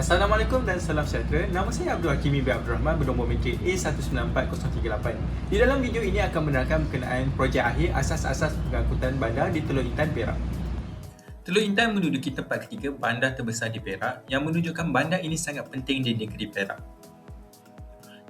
Assalamualaikum dan salam sejahtera. Nama saya Abdul Hakimi bin Abdul Rahman bernombor metric A194038. Di dalam video ini akan menerangkan berkenaan projek akhir asas-asas pengangkutan bandar di Teluk Intan, Perak. Teluk Intan menduduki tempat ketiga bandar terbesar di Perak yang menunjukkan bandar ini sangat penting di negeri Perak.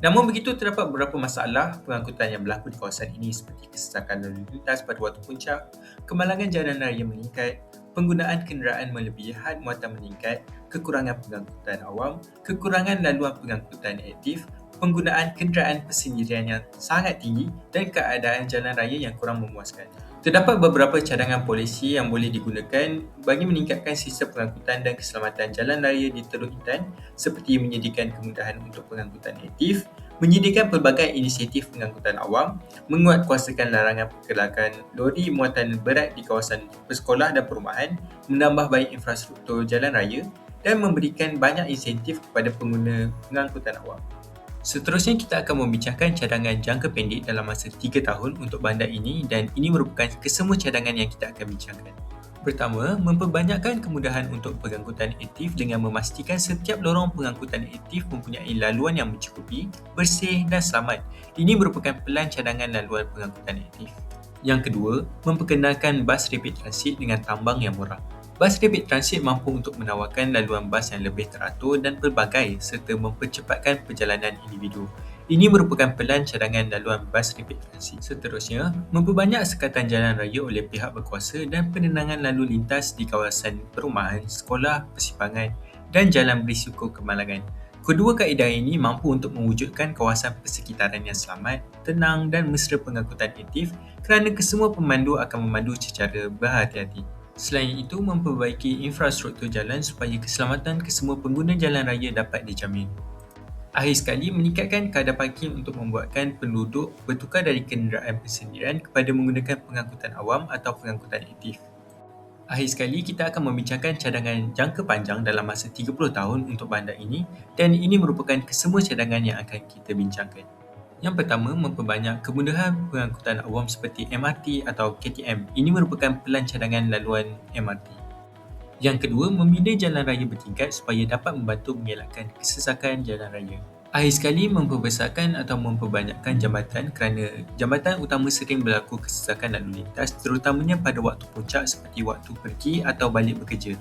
Namun begitu terdapat beberapa masalah pengangkutan yang berlaku di kawasan ini seperti kesesakan lalu lintas pada waktu puncak, kemalangan jalan raya meningkat, penggunaan kenderaan melebihi had muatan meningkat, kekurangan pengangkutan awam, kekurangan laluan pengangkutan aktif, penggunaan kenderaan persendirian yang sangat tinggi dan keadaan jalan raya yang kurang memuaskan. Terdapat beberapa cadangan polisi yang boleh digunakan bagi meningkatkan sistem pengangkutan dan keselamatan jalan raya di Teluk Intan seperti menyediakan kemudahan untuk pengangkutan aktif, menyediakan pelbagai inisiatif pengangkutan awam, menguatkuasakan larangan pergerakan lori muatan berat di kawasan persekolah dan perumahan, menambah baik infrastruktur jalan raya dan memberikan banyak insentif kepada pengguna pengangkutan awam. Seterusnya kita akan membincangkan cadangan jangka pendek dalam masa 3 tahun untuk bandar ini dan ini merupakan kesemua cadangan yang kita akan bincangkan. Pertama, memperbanyakkan kemudahan untuk pengangkutan aktif dengan memastikan setiap lorong pengangkutan aktif mempunyai laluan yang mencukupi, bersih dan selamat. Ini merupakan pelan cadangan laluan pengangkutan aktif. Yang kedua, memperkenalkan bas rapid transit dengan tambang yang murah. Bas rapid transit mampu untuk menawarkan laluan bas yang lebih teratur dan pelbagai serta mempercepatkan perjalanan individu. Ini merupakan pelan cadangan laluan bas rapid transit. Seterusnya, memperbanyak sekatan jalan raya oleh pihak berkuasa dan penenangan lalu lintas di kawasan perumahan, sekolah, persimpangan dan jalan berisiko kemalangan. Kedua kaedah ini mampu untuk mewujudkan kawasan persekitaran yang selamat, tenang dan mesra pengangkutan aktif kerana kesemua pemandu akan memandu secara berhati-hati. Selain itu, memperbaiki infrastruktur jalan supaya keselamatan kesemua pengguna jalan raya dapat dijamin. Akhir sekali, meningkatkan kadar parking untuk membuatkan penduduk bertukar dari kenderaan persendirian kepada menggunakan pengangkutan awam atau pengangkutan aktif. Akhir sekali, kita akan membincangkan cadangan jangka panjang dalam masa 30 tahun untuk bandar ini dan ini merupakan kesemua cadangan yang akan kita bincangkan. Yang pertama, memperbanyak kemudahan pengangkutan awam seperti MRT atau KTM. Ini merupakan pelan cadangan laluan MRT. Yang kedua, membina jalan raya bertingkat supaya dapat membantu mengelakkan kesesakan jalan raya. Akhir sekali, memperbesarkan atau memperbanyakkan jambatan kerana jambatan utama sering berlaku kesesakan lalu lintas terutamanya pada waktu puncak seperti waktu pergi atau balik bekerja.